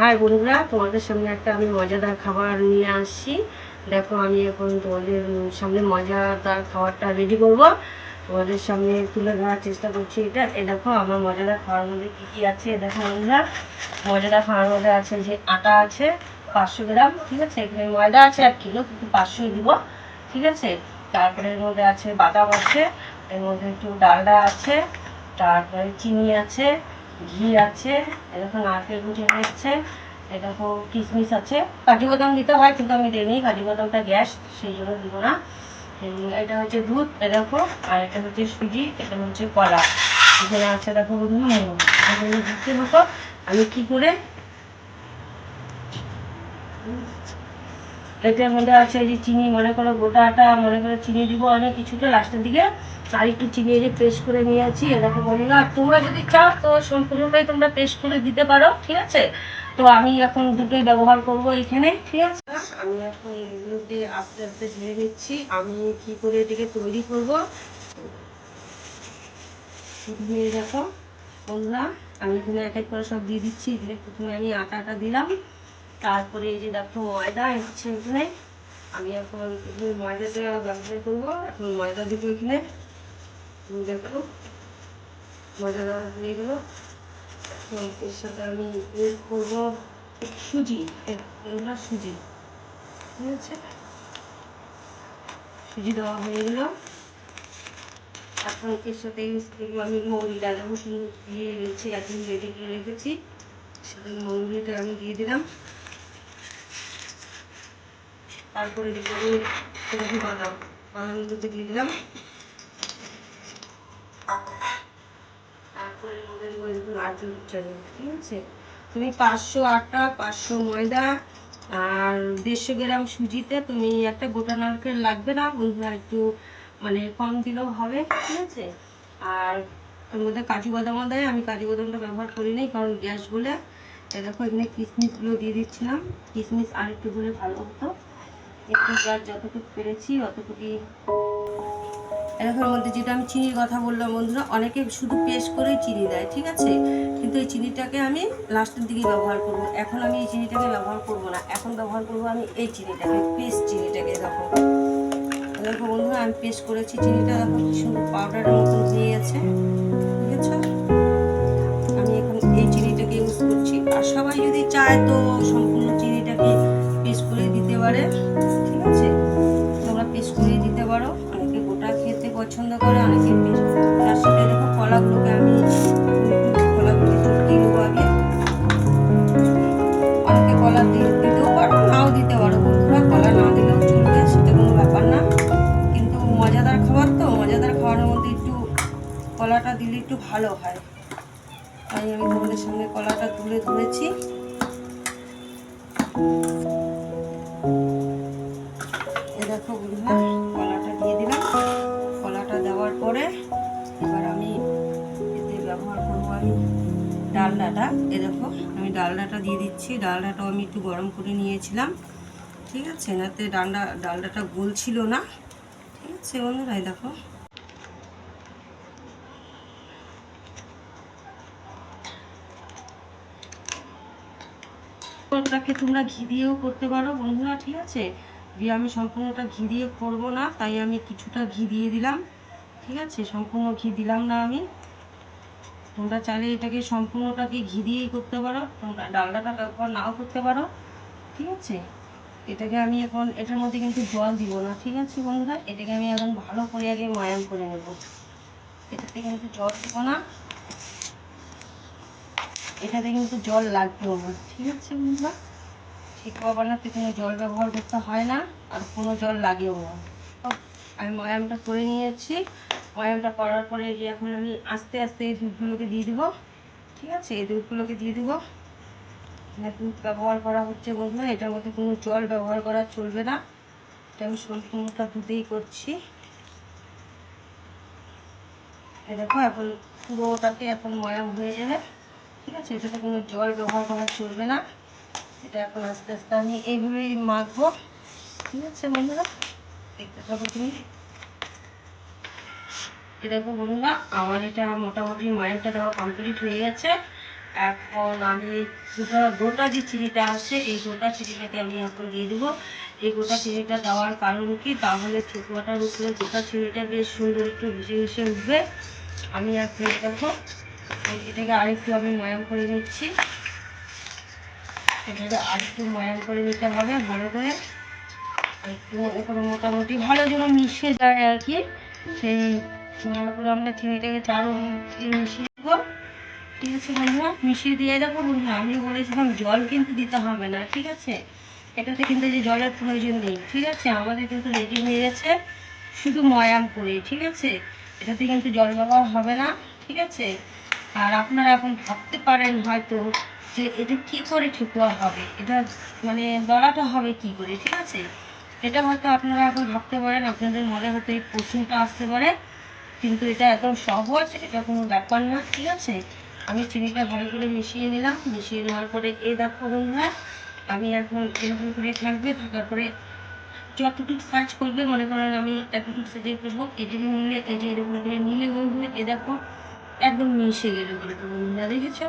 High বন্ধুরা, তোমাদের সামনে একটা আমি মজাদার খাবার নিয়ে আসছি। দেখো, আমি এখন তোমাদের সামনে মজাদার খাবারটা রেডি করব। তোমাদের সামনে তুলে ধরার চেষ্টা করছি এটা। এ দেখো, আমার মজাদার খাওয়ার মধ্যে কী কী আছে, এ দেখো বন্ধুরা। মজাদার খাওয়ার মধ্যে আছে যে আটা আছে পাঁচশো গ্রাম, ঠিক আছে? এখানে ময়দা আছে, এক কিলো, কিন্তু পাঁচশোই দিব, ঠিক আছে? তারপরে এর মধ্যে আছে বাদাম আছে, এর মধ্যে একটু ডালডা আছে, তারপরে চিনি আছে ঘি আছে, এরকম নারকেল কুচি হচ্ছে এরকম কিশমিশ আছে। কাজু বাদাম দিতে হয়, কিন্তু আমি দিইনি, কাজু বাদামটা গ্যাস, সেই জন্য দিব না। এটা হচ্ছে দুধ দেখো আর এটা হচ্ছে সুজি, এটা হচ্ছে কলা। এখানে আছে, দেখো বন্ধু দিতে আমি কি করে এটার মধ্যে আছে এই যে চিনি, মনে করো গোটা আটা, মনে করো চিনি দিব অনেক কিছুটা লাস্টের দিকে। আর একটু চিনি যে পেস্ট করে নিয়েছি এরকম বন্ধুরা আর তোমরা যদি চাও তো সম্পূর্ণটাই তোমরা পেস্ট করে দিতে পারো, ঠিক আছে? তো আমি এখন দুটোই ব্যবহার করব এখানে, ঠিক আছে? আমি এখন এগুলো দিয়ে আস্তে আস্তে ঢেলে নিচ্ছি। আমি কি করে এটাকে তৈরি করব? এই দেখো বন্ধুরা আমি এখানে এক এক করে সব দিয়ে দিচ্ছি। প্রথমে আমি আটাটা দিলাম। তারপরে এই যে দেখো ময়দা হচ্ছে এখানে। আমি এখন ময়দাটা ব্যবহার করব। এখন ময়দা দিব এখানে। দেখো, ময়দা দেওয়া হয়ে গেলো। এর সাথে আমি করব সুজি এগুলো সুজি। ঠিক আছে? সুজি দেওয়া হয়ে গেলো। এখন এর সাথে আমি মৌরি ডাল রসুন দিয়ে রেখেছি এখন রেডি করে রেখেছি। সেটা মৌরিটা আমি দিয়ে দিলাম। তারপরে দিব আমি দিয়ে দিলাম তারপরে মধ্যে চালি ঠিক আছে? তুমি পাঁচশো আটা, পাঁচশো ময়দা আর দেড়শো গ্রাম সুজিতে তুমি একটা গোটা নারকেল লাগবে না, বন্ধুরা একটু মানে কম দিলেও হবে, ঠিক আছে? আর ওর মধ্যে কাজু বাদামও দেয়, আমি কাজু বাদামটা ব্যবহার করি নি কারণ গ্যাস বলে। দেখো এখানে কিশমিশগুলো দিয়ে দিচ্ছিলাম। কিশমিশ আর একটু হলে ভালো হতো। একটু যার যতটুকু পেরেছি, অতটুকুই। এরকম মধ্যে যেটা আমি চিনির কথা বললাম বন্ধুরা, অনেকে শুধু পেস্ট করেই চিনি দেয়, ঠিক আছে? কিন্তু এই চিনিটাকে আমি লাস্টের দিকে ব্যবহার করব। এখন আমি এই চিনিটাকে ব্যবহার করব না। এখন ব্যবহার করব আমি এই চিনিটাকে, পেস্ট চিনিটাকে, দেখো। দেখো বন্ধুরা, আমি পেস্ট করেছি চিনিটা, দেখো কি সুন্দর পাউডারের মতন হয়ে গেছে ঠিক আছে আমি এখন এই চিনিটাকে ইউজ করছি। আর সবাই যদি চায় তো সম্পূর্ণ পারে ঠিক আছে? তোমরা পেস্ট করে দিতে পারো। অনেকে গোটা খেতে পছন্দ করে, অনেকে তার সাথে দেখো কলাগুলোকে আমি অনেকে কলা পারো দিতে পারো। কলা না দিলেও কোনো ব্যাপার না। কিন্তু মজাদার খাবার তো, মজাদার খাবারের মধ্যে একটু কলাটা দিলে একটু ভালো হয়। তাই আমি তোমাদের সামনে কলাটা তুলে ধরেছি। কলাটা দিয়ে দিলাম। কলাটা দেওয়ার পরে এবার আমি এতে ব্যবহার করব আমি ডালডাটা এ দেখো, আমি ডালডাটা দিয়ে দিচ্ছি। ডালডাটাও আমি একটু গরম করে নিয়েছিলাম। ঠিক আছে? নাতে ডালডা ডালডাটা গলছিল না। ঠিক আছে বন্ধুরা এই দেখো তোমরা ঘি দিয়েও করতে পারো, বন্ধুরা, ঠিক আছে? দিয়ে আমি সম্পূর্ণটা ঘি দিয়ে করব না, তাই আমি কিছুটা ঘি দিয়ে দিলাম। ঠিক আছে? সম্পূর্ণ ঘি দিলাম না আমি। তোমরা চাইলে এটাকে সম্পূর্ণটাকে ঘি দিয়েই করতে পারো। তোমরা ডালডাটা ব্যবহার নাও করতে পারো। ঠিক আছে? এটাকে আমি এখন, এটার মধ্যে কিন্তু জল দিব না। ঠিক আছে বন্ধুরা? এটাকে আমি এখন ভালো করে আগে ময়াম করে নেব। এটাতে কিন্তু জল দিব না। এটাতে কিন্তু জল লাগবেও না। ঠিক আছে বন্ধুরা? ঠিকমা বানাতে কোনো জল ব্যবহার করতে হয় না আর কোনো জল লাগেও না। আমি ময়ামটা করে নিয়েছি। ময়ামটা করার পরে যে এখন আমি আস্তে আস্তে এই দুধগুলোকে দিয়ে দেবো। ঠিক আছে? এই দুধগুলোকে দিয়ে দেবো। দুধ ব্যবহার করা হচ্ছে বন্ধুরা। এটার মধ্যে কোনো জল ব্যবহার করা চলবে না। এটা আমি সম্পূর্ণটা দুধেই করছি। দেখো এখন পুরোটাকে এখন ময়াম হয়ে যাবে ঠিক আছে? এটাতে কোনো জল ব্যবহার করা চলবে না। এটা এখন আস্তে আস্তে আমি এইভাবেই মাখবো। ঠিক আছে, বন্ধুরা? দেখতে থাকো তুমি। দেখো বন্ধুরা, আমার এটা মোটামুটি ময়ামটা দেওয়া কমপ্লিট হয়ে গেছে। এখন আমি গোটা গোটা যে চিনিটা আছে, এই গোটা চিনিটাকে আমি এখন দিয়ে দেবো। এই গোটা চিনিটা দেওয়ার কারণ কি? তাহলে ঠেকুয়াটার উপরে গোটা চিনিটা বেশ সুন্দর একটু ভেসে ভেসে উঠবে। আমি এখন দেখো এটাকে আরেকটু আমি ময়াম করে নিচ্ছি। এটাকে আরেকটু ময়াম করে নিতে হবে ভালো করে একটু মোটামুটি ভালো যেন মিশে যায় আর কি। সেই করো আমরা চিনিটাকে চারো মিশিয়ে দেবো। ঠিক আছে বন্ধুরা? মিশিয়ে দিয়ে দেখো বন্ধুরা, আমি বলেছিলাম জল কিন্তু দিতে হবে না, ঠিক আছে? এটাতে কিন্তু যে জলের প্রয়োজন নেই, ঠিক আছে? আমাদের কিন্তু রেডি হয়ে গেছে শুধু ময়াম করে, ঠিক আছে? এটাতে কিন্তু জল ব্যবহার হবে না, ঠিক আছে? আর আপনারা এখন ভাবতে পারেন হয়তো যে এটা কি করে ঠেকুয়া হবে? এটা মানে দলাটা হবে কি করে, ঠিক আছে? এটা হয়তো আপনারা এখন ভাবতে পারেন, আপনাদের মনে হয়তো এই প্রশ্নটা আসতে পারে, কিন্তু এটা একদম সহজ, এটা কোনো ব্যাপার না, ঠিক আছে? আমি চিনিটা ভালো করে মিশিয়ে নিলাম, মিশিয়ে নেওয়ার পরে এই দেখো বন্ধুরা, আমি এখন এরকম করে থাকবে, থাকার পরে যতটুকু সার্চ করবে, মনে করেন আমি এতটুকু সেজে করব এটি নিলে যে এরকম করে নিলে বন্ধুরা এ দেখো, একদম মিশে গেল বন্ধুরা, দেখেছ?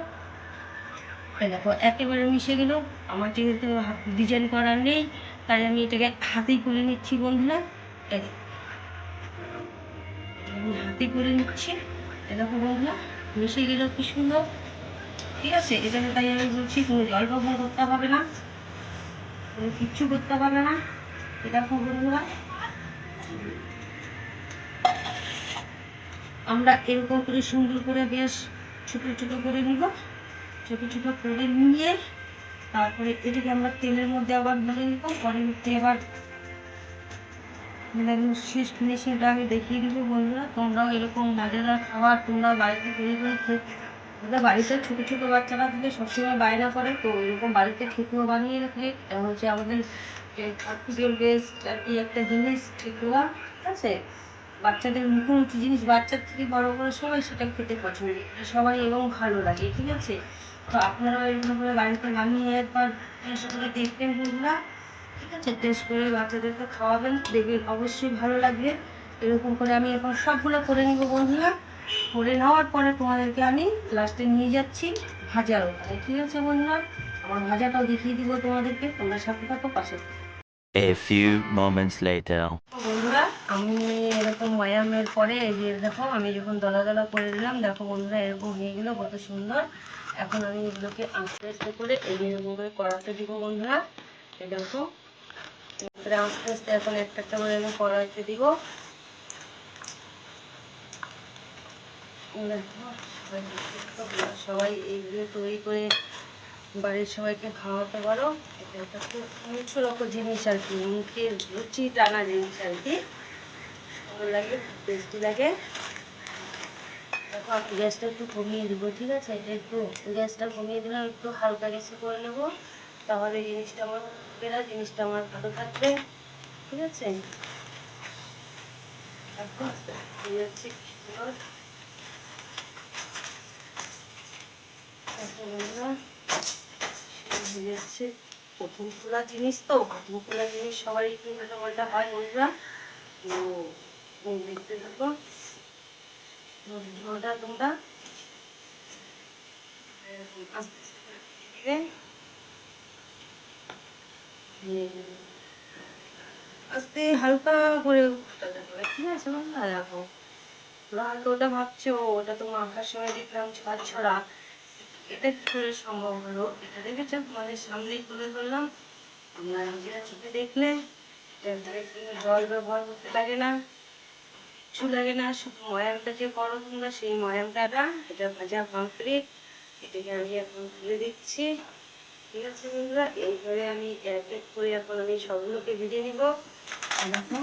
এই দেখো একেবারে মিশে গেল। আমার যেহেতু ডিজাইন করার নেই। তাই আমি এটাকে হাতেই করে নিচ্ছি বন্ধুরা। হাতে করে নিচ্ছি। দেখো বন্ধুরা, মিশে গেল কি সুন্দর। ঠিক আছে? এটাকে তাই আমি বলছি কোনো জল ব্যবহার করতে হবে না। কোনো কিচ্ছু করতে হবে না। দেখো বন্ধুরা। আমরা এরকম করে সুন্দর করে বেশ ছোট ছোট করে নিব। ছোট ছোট করে নিয়ে তারপরে এটাকে আমরা তেলের মধ্যে আবার ভেজে নিব, পরে উঠতে এবার একদম শেষ ফিনিশিংটা আমি দেখিয়ে দিব বন্ধুরা, তোমরাও এরকম মজাদার খাবার তোমরা বাড়িতে তৈরি করে ওদের বাড়িতে ছোটো ছোটো বাচ্চারা থেকে, সবসময় বায়না করে, তো এরকম বাড়িতে ঠেকুয়া বানিয়ে রেখে। হচ্ছে আমাদের খাদ্যের বেস্ট আর কি একটা জিনিস ঠেকুয়া ঠিক আছে? বাচ্চাদের মুখোমুখি জিনিস, বাচ্চার থেকে বড় করে সবাই সেটা খেতে পছন্দ সবাই এবং ভালো লাগে, ঠিক আছে? তো আপনারাও এরকম করে বাড়িতে বানিয়ে একবার টেস্ট করে দেখবেন বন্ধুরা ঠিক আছে? টেস্ট করে বাচ্চাদেরকে খাওয়াবেন দেখবেন অবশ্যই ভালো লাগবে। এরকম করে আমি এখন সবগুলো করে নিব বন্ধুরা। করে নেওয়ার পরে তোমাদেরকে আমি লাস্টে নিয়ে যাচ্ছি ভাজার ওখানে ঠিক আছে বন্ধুরা? আমার ভাজাটাও দেখিয়ে দিব তোমাদেরকে। তোমরা সাথে থাকো পাশে। A few moments later. বন্ধুরা আমি এরকম ময়ামের পরে এই যে দেখো আমি যখন দলা দলা করে দিলাম দেখো বন্ধুরা এরকম হয়ে গেলো কত সুন্দর। এখন আমি এগুলোকে আস্তে আস্তে করে এরকম করে কড়াতে দিব বন্ধুরা। এই দেখো। এরপরে আস্তে আস্তে এখন একটা একটা করে আমি কড়াইতে দিব। সবাই এইগুলো তৈরি করে বাড়ির সবাইকে খাওয়াতে পারো। এটা একটা খুব মিঠু রকম জিনিস আর কি, মুখে রুচি টানা জিনিস আর কি। ভালো লাগে টেস্টি লাগে। দেখো, গ্যাসটা একটু কমিয়ে দেবো, ঠিক আছে? এটা একটু গ্যাসটা কমিয়ে দিলাম, একটু হালকা গ্যাসে করে নেব। তাহলে জিনিসটা আমার হবে জিনিসটা আমার ভালো থাকবে, ঠিক আছে? প্রথম খোলা জিনিস তো। প্রথম খোলা জিনিস সবারই হয় তো দেখতে থাকো। ভিডিওটা তোমরা? আস্তে হালকা করে ঠিক আছে? বন্ধুরা দেখো। হয়তো ওটা ভাবছ, ওটা তো মাখার সময় দেখলাম ছাড় ছড়া। এটা কি করে সম্ভব হলো? এটা দেখেছ? তোমাদের সামনেই তুলে ধরলাম। তোমরা নিজেরা চোখে দেখলে জল ব্যবহার করতে লাগে না। কিছু লাগে না, শুধু ময়ামটা যে বড় তোমরা, সেই ময়ামটা না। এটা ভাজা কমপ্লিট এটাকে আমি এখন তুলে দিচ্ছি। ঠিক আছে বন্ধুরা এইভাবে আমি এক এক করে এখন আমি সবগুলোকে ভেজে নিব। দেখো